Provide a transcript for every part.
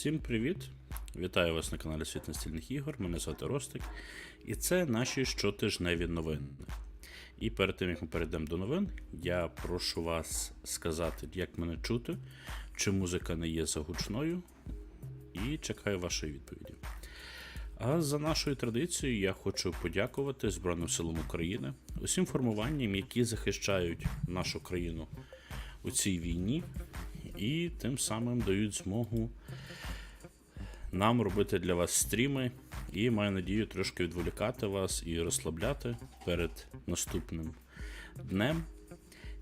Всім привіт! Вітаю вас на каналі Світ настільних ігор. Мене звати Ростик. І це наші щотижневі новини. І перед тим як ми перейдемо до новин, я прошу вас сказати, як мене чути, чи музика не є загучною, і чекаю вашої відповіді. А за нашою традицією я хочу подякувати Збройним силам України, усім формуванням, які захищають нашу країну у цій війні, і тим самим дають змогу нам робити для вас стріми, і маю надію трошки відволікати вас і розслабляти перед наступним днем.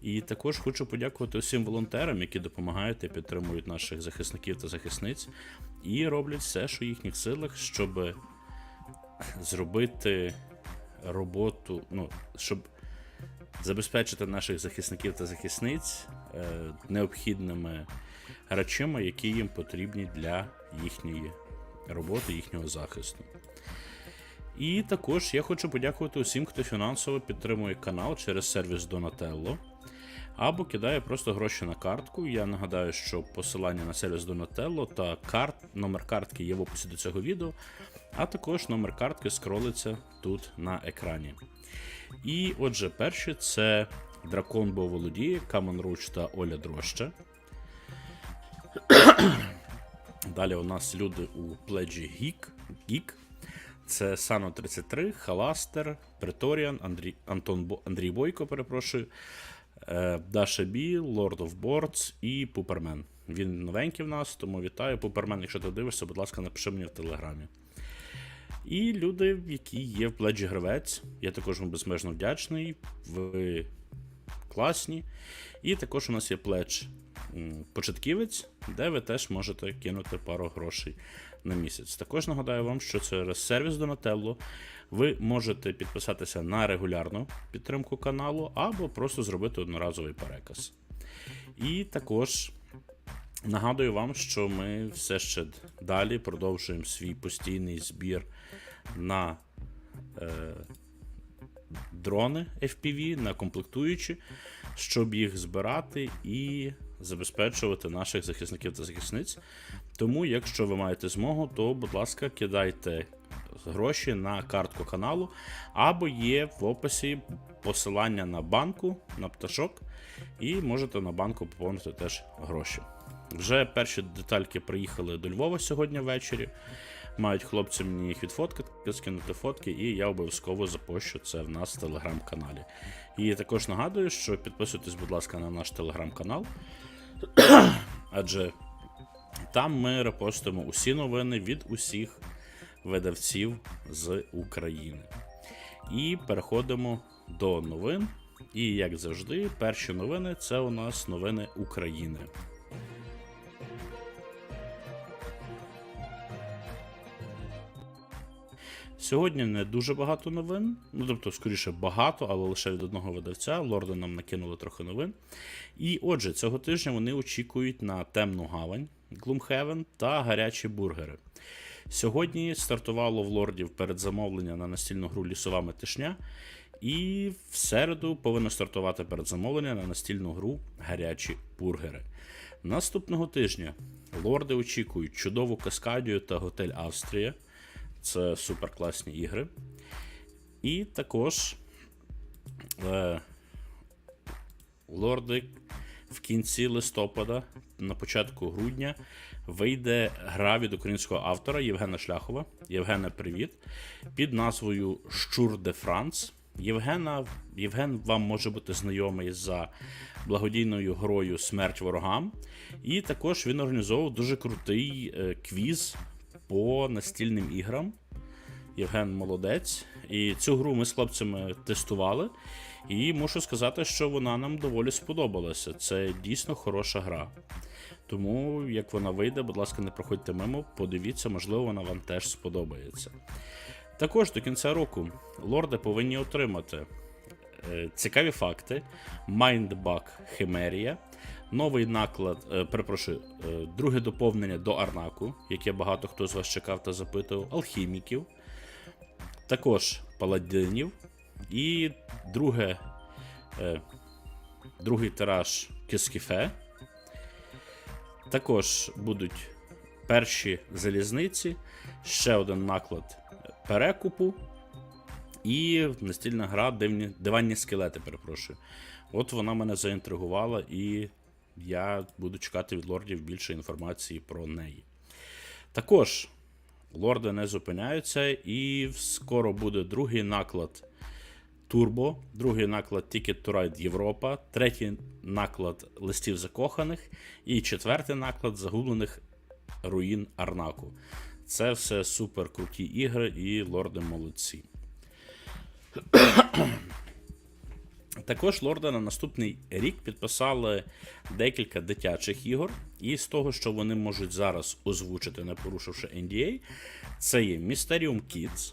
І також хочу подякувати усім волонтерам, які допомагають і підтримують наших захисників та захисниць, і роблять все, що в їхніх силах, щоб зробити роботу, ну, щоб забезпечити наших захисників та захисниць е, необхідними речами, які їм потрібні для їхньої роботи, їхнього захисту. І також я хочу подякувати усім, хто фінансово підтримує канал через сервіс Donatello або кидає просто гроші на картку. Я нагадаю, що посилання на сервіс Donatello та карт, номер картки є в описі до цього відео, а також номер картки скролиться тут на екрані. І отже, перші це Дракон Бо володіє, Камон Руч та Оля Дроща. Далі у нас люди у пледжі Geek. Geek. Це Сано 33, Халастер, Преторіан, Андрій, Антон Бо, Андрій Бойко, перепрошую, Даша Бі, Lord of Boards і Пупермен. Він новенький в нас, тому вітаю. Пупермен, якщо ти дивишся, будь ласка, напиши мені в телеграмі. І люди, які є в пледжі гравець. Я також вам безмежно вдячний. Ви класні. І також у нас є пледж початківець, де ви теж можете кинути пару грошей на місяць. Також нагадаю вам, що через сервіс Donatello ви можете підписатися на регулярну підтримку каналу або просто зробити одноразовий переказ. І також нагадую вам, що ми все ще далі продовжуємо свій постійний збір на е, дрони FPV, на комплектуючі, щоб їх збирати і забезпечувати наших захисників та захисниць. Тому, якщо ви маєте змогу, то, будь ласка, кидайте гроші на картку каналу, або є в описі посилання на банку, на пташок, і можете на банку поповнити теж гроші. Вже перші детальки приїхали до Львова сьогодні ввечері. Мають хлопці мені їх відфоткати, скинути фотки, і я обов'язково запощу це в нас в телеграм-каналі. І також нагадую, що підписуйтесь, будь ласка, на наш телеграм-канал, адже там ми репостимо усі новини від усіх видавців з України. І переходимо до новин. І, як завжди, перші новини це у нас новини України. Сьогодні не дуже багато новин. Ну, тобто, скоріше, багато, але лише від одного видавця. Лорди нам накинули трохи новин. І отже, цього тижня вони очікують на темну гавань Gloomhaven та гарячі бургери. Сьогодні стартувало в лордів передзамовлення на настільну гру Лісова метишня. І в середу повинно стартувати передзамовлення на настільну гру Гарячі бургери. Наступного тижня лорди очікують чудову Каскадію та Готель Австрія. Це супер класні ігри. І також е, лорди в кінці листопада, на початку грудня, вийде гра від українського автора Євгена Шляхова. Євгена, привіт! Під назвою Щур де Франц. Євгена, Євген вам може бути знайомий за благодійною грою Смерть ворогам. І також він організовував дуже крутий е, квіз по настільним іграм. Євген молодець. І цю гру ми з хлопцями тестували. І мушу сказати, що вона нам доволі сподобалася. Це дійсно хороша гра. Тому, як вона вийде, будь ласка, не проходьте мимо, подивіться, можливо, вона вам теж сподобається. Також до кінця року лорди повинні отримати е, цікаві факти: Mindbug Химерія, новий наклад, е, перепрошую, е, друге доповнення до Арнаку, яке багато хто з вас чекав та запитував, алхіміків, також паладинів і друге. Е, другий тираж Кискіфе. Також будуть перші залізниці, ще один наклад перекупу. І настільна гра дивні, диванні скелети, перепрошую. От вона мене заінтригувала, і я буду чекати від лордів більше інформації про неї. Також лорди не зупиняються, і скоро буде другий наклад Turbo, другий наклад Ticket to Ride Європа, третій наклад листів закоханих і четвертий наклад загублених руїн Арнаку. Це все супер круті ігри, і лорди молодці. Також лорди на наступний рік підписали декілька дитячих ігор, і з того, що вони можуть зараз озвучити, не порушивши NDA, це є Mysterium Kids,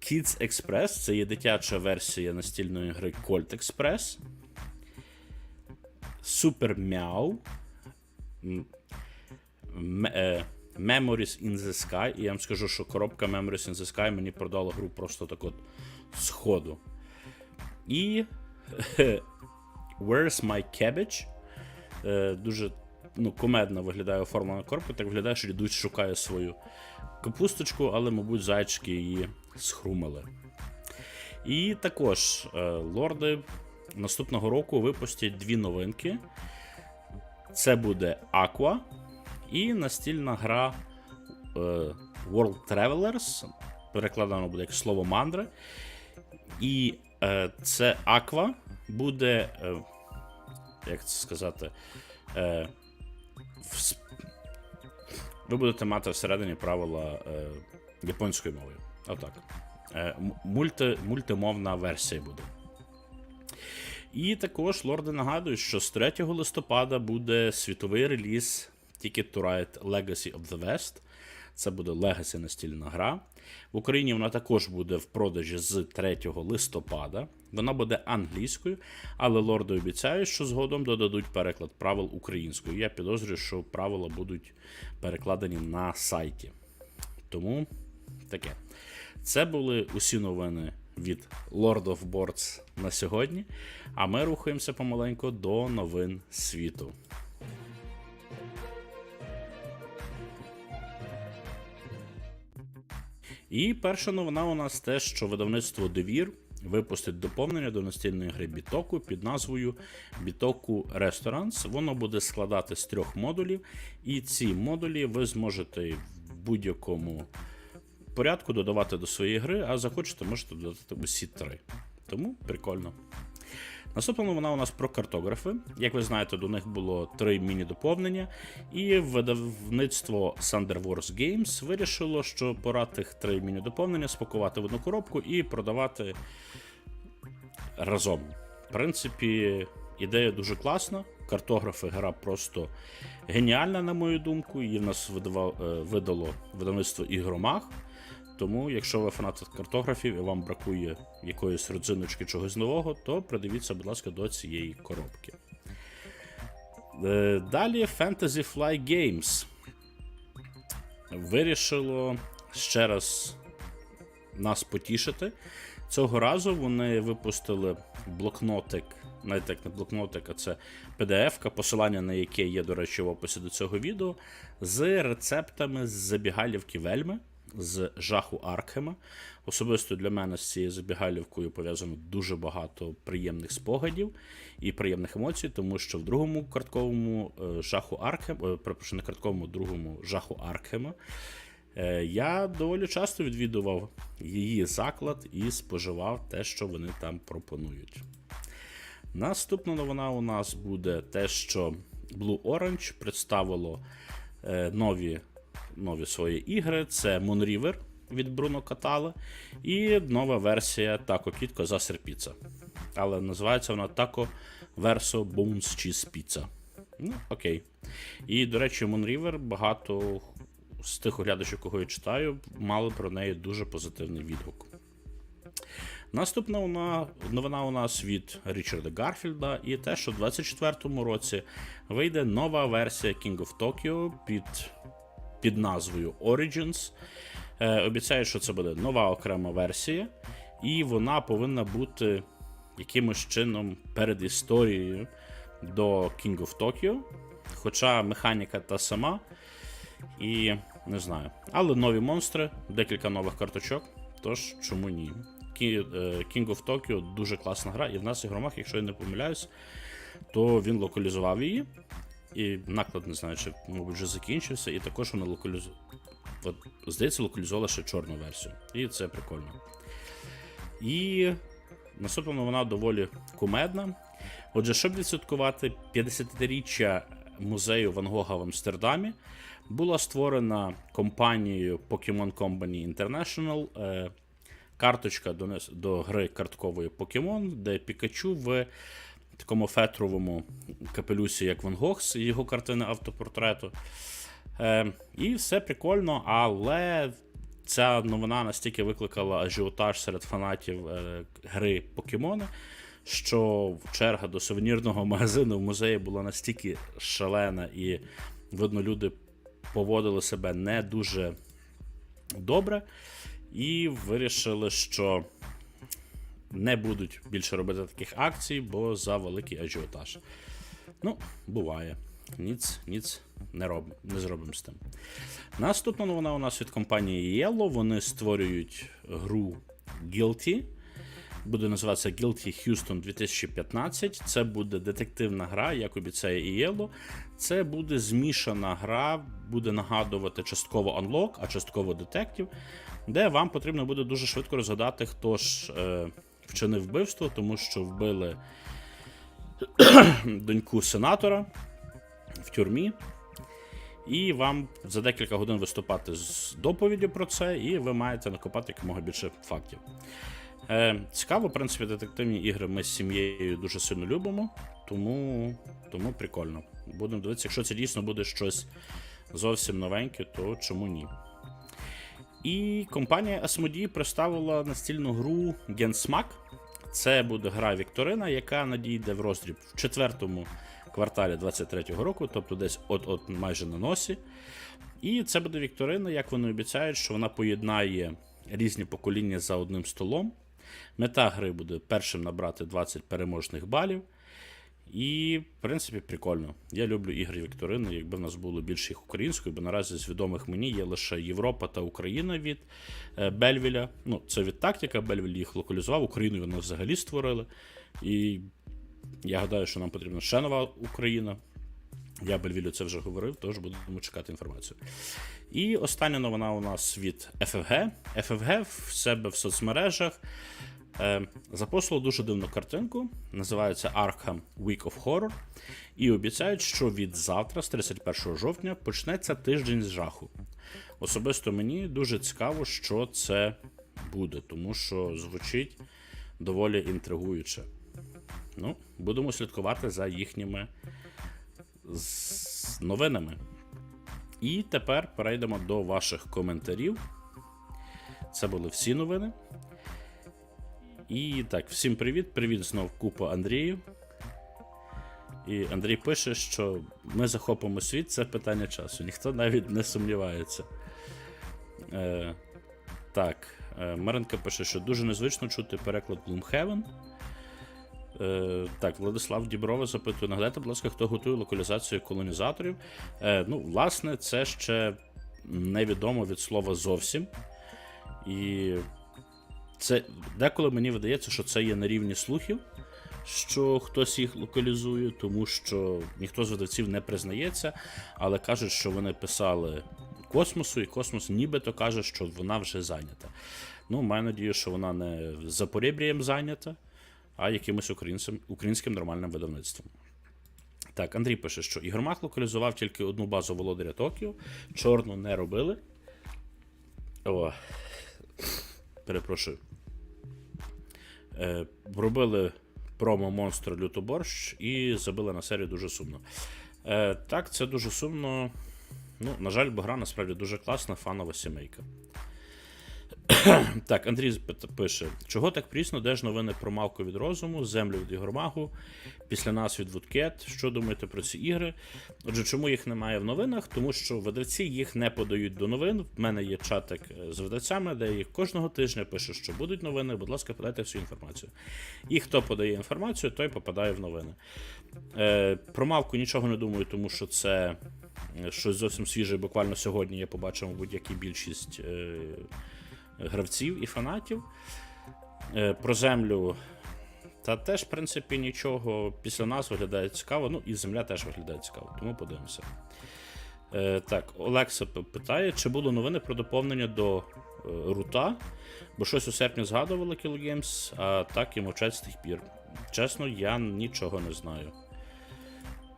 Kids Express це є дитяча версія настільної гри Colt Express, Super Meow, Memories in the Sky. І я вам скажу, що коробка Memories in the Sky мені продала гру просто так от з. І Where's My Cabbage? Е, Дуже ну, комедно виглядає оформлена коробка, так виглядає, що дідусь шукає свою капусточку, але, мабуть, зайчики її схрумили. І також е, лорди наступного року випустять дві новинки. Це буде Aqua і настільна гра е, World Travelers. Перекладено буде як слово мандри. І це Aqua буде, е, як це сказати, е, ви будете мати всередині правила е, японської мови. Отак. Е, мульти, мультимовна версія буде. І також лорди нагадують, що з 3 листопада буде світовий реліз Ticket to Ride Legacy of the West. Це буде Legacy настільна гра. В Україні вона також буде в продажі з 3 листопада. Вона буде англійською, але лорди обіцяють, що згодом додадуть переклад правил українською. Я підозрюю, що правила будуть перекладені на сайті. Тому таке. Це були усі новини від Lord of Boards на сьогодні. А ми рухаємося помаленьку до новин світу. І перша новина у нас те, що видавництво Довір випустить доповнення до настільної гри Бітоку під назвою Бітоку Restaurants. Воно буде складати з трьох модулів, і ці модулі ви зможете в будь-якому порядку додавати до своєї гри, а захочете, можете додати усі три. Тому прикольно. Наступна новина у нас про картографи. Як ви знаєте, до них було три міні-доповнення, і видавництво Thunder Wars Games вирішило, що пора тих три міні-доповнення спакувати в одну коробку і продавати разом. В принципі, ідея дуже класна. Картографи гра просто геніальна, на мою думку. Її в нас е, видало видавництво Ігромаг. Тому, якщо ви фанат картографів і вам бракує якоїсь родзиночки чогось нового, то придивіться, будь ласка, до цієї коробки. Е, Далі Fantasy Fly Games вирішило ще раз нас потішити. Цього разу вони випустили блокнотик, навіть як не блокнотик, а це PDF-ка, посилання на яке є, до речі, в описі до цього відео, з рецептами з забігалівки Вельми, з жаху Аркхема. Особисто для мене з цією забігалівкою пов'язано дуже багато приємних спогадів і приємних емоцій, тому що в другому картковому е, жаху Аркхем, е, перепрошую, не картковому, другому жаху Аркхема. Е, Я доволі часто відвідував її заклад і споживав те, що вони там пропонують. Наступна новина у нас буде те, що Blue Orange представило нові, нові свої ігри. Це Moon River від Bruno Catala і нова версія Taco Kid Коза Серпіца. Але називається вона Taco Verso Bones Cheese Pizza. Ну, окей. І, до речі, Moon River багато з тих оглядачів, кого я читаю, мали про неї дуже позитивний відгук. Наступна вона- новина у нас від Річарда Гарфілда і те, що в 2024 році вийде нова версія King of Tokyo під, під назвою Origins. Е, обіцяють, що це буде нова окрема версія, і вона повинна бути якимось чином перед історією до King of Tokyo. Хоча механіка та сама. І не знаю. Але нові монстри, декілька нових карточок. Тож, чому ні? Е, King of Tokyo дуже класна гра, і в нас ігромах, якщо я не помиляюсь, то він локалізував її. І наклад не знаю, чи, мабуть, вже закінчився, і також вона локалізувала. От, здається, локалізувала ще чорну версію. І це прикольно. І наступна новина доволі кумедна. Отже, щоб відсвяткувати 50-річчя музею Ван Гога в Амстердамі, була створена компанією Pokemon Company International е, карточка до, до гри карткової Pokemon, де Пікачу в такому фетровому капелюсі, як Ван Гог з його картини автопортрету. Е, і все прикольно, але ця новина настільки викликала ажіотаж серед фанатів е, гри Покемони, що черга до сувенірного магазину в музеї була настільки шалена, і видно, люди поводили себе не дуже добре, і вирішили, що не будуть більше робити таких акцій, бо за великий ажіотаж. Ну, буває. Ніц, ніц не робимо, не зробимо з тим. Наступна новина у нас від компанії Yellow. Вони створюють гру Guilty. Буде називатися Guilty Houston 2015. Це буде детективна гра, як обіцяє і Yellow. Це буде змішана гра, буде нагадувати частково Unlock, а частково детектив, де вам потрібно буде дуже швидко розгадати, хто ж е, вчинив вбивство, тому що вбили доньку сенатора в тюрмі. І вам за декілька годин виступати з доповіддю про це, і ви маєте накопати якомога більше фактів. Е, цікаво, в принципі, детективні ігри ми з сім'єю дуже сильно любимо, тому, тому прикольно. Будемо дивитися, якщо це дійсно буде щось зовсім новеньке, то чому ні? І компанія Asmodee представила настільну гру Gensmack. Це буде гра Вікторина, яка надійде в роздріб в четвертому кварталі 23-го року, тобто десь от-от майже на носі. І це буде Вікторина, як вони обіцяють, що вона поєднає різні покоління за одним столом. Мета гри буде першим набрати 20 переможних балів. І, в принципі, прикольно. Я люблю ігри Вікторини, якби в нас було більше їх українською, бо наразі з відомих мені є лише Європа та Україна від е, Бельвіля. Ну, це від тактика, Бельвіль їх локалізував, Україну вони взагалі створили. І я гадаю, що нам потрібна ще нова Україна. Я Бельвілю це вже говорив, тож будемо чекати інформацію. І остання новина у нас від FFG. FFG в себе в соцмережах е, запостило дуже дивну картинку. Називається Arkham Week of Horror. І обіцяють, що від завтра, з 31 жовтня, почнеться тиждень з жаху. Особисто мені дуже цікаво, що це буде, тому що звучить доволі інтригуюче. Ну, будемо слідкувати за їхніми новинами. І тепер перейдемо до ваших коментарів. Це були всі новини. І так, всім привіт. Привіт знов купа Андрію. І Андрій пише, що ми захопимо світ, це питання часу. Ніхто навіть не сумнівається. Е, так, е, Маринка пише, що дуже незвично чути переклад Gloomhaven. Е, так, Владислав Діброва запитує: нагадайте, будь ласка, хто готує локалізацію колонізаторів? Е, ну, власне, це ще невідомо від слова зовсім. І це деколи мені видається, що це є на рівні слухів, що хтось їх локалізує, тому що ніхто з видавців не признається, але кажуть, що вони писали космосу, і космос нібито каже, що вона вже зайнята. Ну, маю надію, що вона не за порібрієм зайнята, а якимось українцем, українським нормальним видавництвом. Так, Андрій пише, що Ігромах локалізував тільки одну базу володаря Токіо, чорну не робили. О, перепрошую. Е, робили промо монстр Лютоборщ і забили на серію дуже сумно. Е, так, це дуже сумно. Ну, на жаль, бо гра насправді дуже класна, фанова сімейка. Так, Андрій пише: чого так прісно, де ж новини про мавку від розуму, землю від Ігормагу, після нас від Вудкет. Що думаєте про ці ігри? Отже, чому їх немає в новинах? Тому що видавці їх не подають до новин. В мене є чатик е, з видавцями, де їх кожного тижня пише, що будуть новини. Будь ласка, подайте всю інформацію. І хто подає інформацію, той попадає в новини. Е, про мавку нічого не думаю, тому що це е, щось зовсім свіже. Буквально сьогодні я побачив, мабуть, як і більшість е, гравців і фанатів. Е, про землю. Та теж, в принципі, нічого. Після нас виглядає цікаво. Ну і земля теж виглядає цікаво, тому подивимося. Е, так, Олекса питає, чи були новини про доповнення до е, рута, бо щось у серпні згадували Kill Games, а так і мовчать з тих пір. Чесно, я нічого не знаю.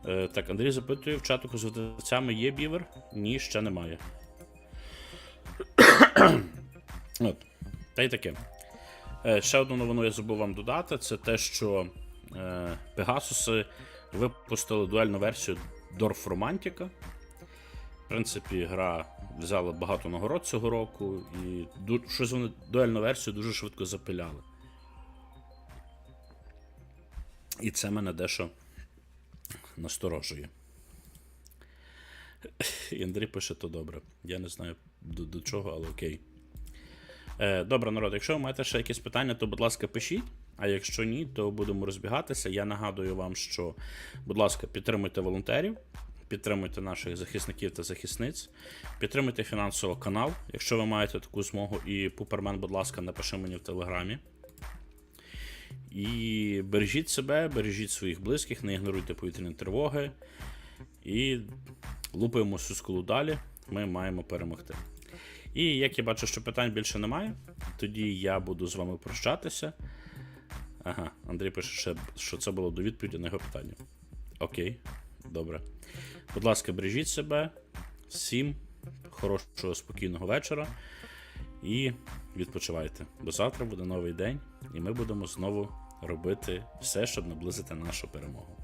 Е, так, Андрій запитує, в чатику з видавцями є бівер? Ні, ще немає. От. Та й таке. Е, ще одну новину я забув вам додати: це те, що е, Пегасуси випустили дуельну версію Dorf Romantica. В принципі, гра взяла багато нагород цього року, і щось вони дуельну версію дуже швидко запиляли. І це мене дещо насторожує. І Андрій пише, то добре. Я не знаю до, до чого, але окей. Е, добре, народ, якщо ви маєте ще якісь питання, то, будь ласка, пишіть. А якщо ні, то будемо розбігатися. Я нагадую вам, що, будь ласка, підтримуйте волонтерів, підтримуйте наших захисників та захисниць, підтримуйте фінансово канал, якщо ви маєте таку змогу. І Пупермен, будь ласка, напиши мені в телеграмі. І бережіть себе, бережіть своїх близьких, не ігноруйте повітряні тривоги. І лупаємо всю скулу далі. Ми маємо перемогти. І як я бачу, що питань більше немає, тоді я буду з вами прощатися. Ага, Андрій пише, що це було до відповіді на його питання. Окей, добре. Будь ласка, бережіть себе. Всім хорошого, спокійного вечора. І відпочивайте. Бо завтра буде новий день, і ми будемо знову робити все, щоб наблизити нашу перемогу.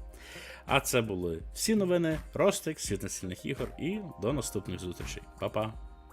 А це були всі новини, Ростик, світ настільних ігор і до наступних зустрічей. Па-па!